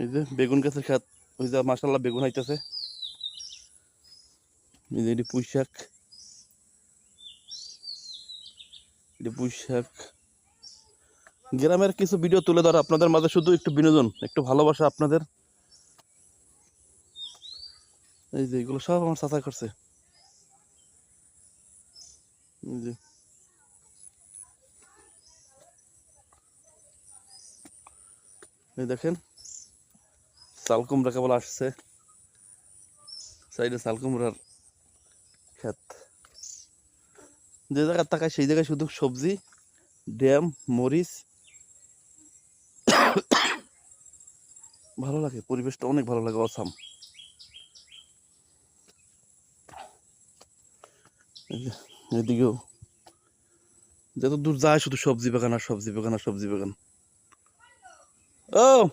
এই যে বেগুন গাছের খাত, ওই যে মাসাল্লাহ বেগুন হাইতেছে এই যে এটি পুঁই শাক। এটি পুঁই শাক। গ্রামের কিছু ভিডিও তুলে ধরা, আপনাদের মাঝে শুধু একটু বিনোদন, একটু ভালোবাসা আপনাদের। এই যে এগুলো সব আমার চাচা করছে। এই দেখেন চাল কুমড়া কেবল আসছে। সাইডে চাল কুমড়ার ক্ষেত। যে জায়গায় তাকায় সেই জায়গায় শুধু সবজি, ড্যাম, মরিচ। ভালো লাগে, পরিবেশটা অনেক ভালো লাগে, অসাম। এদিকেও যত দূর যায় শুধু সবজি বাগান আর সবজি বাগান আর সবজি বাগান। ও!